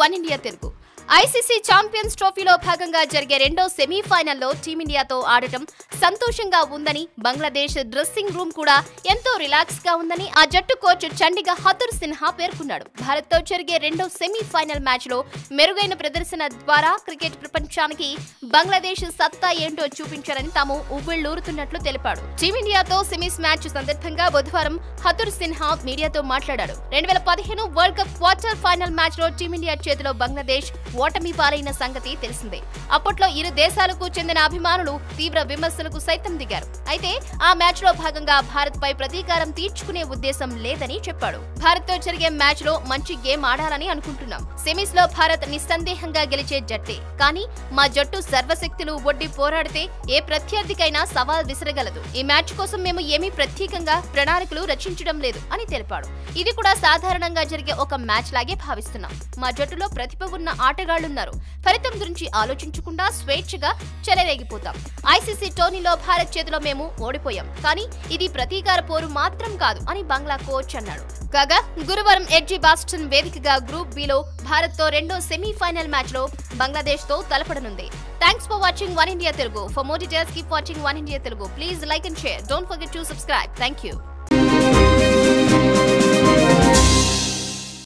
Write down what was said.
One India Telugu. ICC champions ట్రోఫీలో భాగంగా జరిగే రెండో సెమీఫైనల్లో టీమిండియాతో ఆడటం సంతోషంగా ఉందని బంగ్లాదేశ్ డ్రెస్సింగ్ రూమ్ కూడా ఎంతో రిలాక్స్గా ఉందని ఆ జట్టు కోచ్ చండిగా హతుర్ సిన్హా పేర్కొన్నాడు. భారత్తో జరిగే రెండో సెమీఫైనల్ మ్యాచ్లో మెరుగైన ప్రదర్శన ద్వారా క్రికెట్ ప్రపంచానికి బంగ్లాదేశ్ సత్తా ఏంటో చూపించారని తాము ఉవ్విళ్ళూరుతున్నట్లు తెలిపాడు. టీమిండియాతో సెమీస్ మ్యాచ్ సందర్భంగా బుధవారం హతుర్ సిన్హా మీడియాతో మాట్లాడాడు. రెండు వేల పదిహేను వరల్డ్ కప్ క్వార్టర్ ఫైనల్ మ్యాచ్లో టీమిండియా చేతిలో బంగ్లాదేశ్ ఓటమి పాలైన సంగతి తెలిసిందే. అప్పట్లో ఇరు దేశాలకు చెందిన అభిమానులు తీవ్ర విమర్శలకు సైతం దిగారు. అయితే ఆ మ్యాచ్లో భాగంగా భారత్ పై ప్రతీకారం తీర్చుకునే ఉద్దేశం లేదని చెప్పాడు. భారత్తో జరిగే మ్యాచ్లో మంచి గేమ్ ఆడాలని అనుకుంటున్నాం. సెమీస్లో భారత్ నిస్సందేహంగా గెలిచే జట్టే. కానీ మా జట్టు సర్వశక్తులు ఒడ్డి పోరాడితే ఏ ప్రత్యర్థికైనా సవాల్ విసరగలదు. ఈ మ్యాచ్ కోసం మేము ఏమీ ప్రత్యేకంగా ప్రణాళికలు రచించడం లేదు అని తెలిపాడు. ఇది కూడా సాధారణంగా జరిగే ఒక మ్యాచ్ లాగే భావిస్తున్నాం. మా జట్టులో ప్రతిభ ఉన్న ఆట ఆటగాళ్ళున్నారు ఫలితం గురించి ఆలోచించకుండా స్వేచ్ఛగా చెలరేగిపోతాం. ఐసీసీ టోర్నీలో భారత్ చేతిలో మేము ఓడిపోయాం. కానీ ఇది ప్రతీకార పోరు మాత్రం కాదు అని బంగ్లా కోచ్ అన్నాడు. కాగా గురువారం ఎడ్జీ బాస్టన్ వేదికగా గ్రూప్ బిలో భారత్తో రెండో సెమీఫైనల్ మ్యాచ్లో బంగ్లాదేశ్తో తలపడనుంది. Thanks for watching one India Telugu for more details keep watching one India Telugu please like and share don't forget to subscribe thank you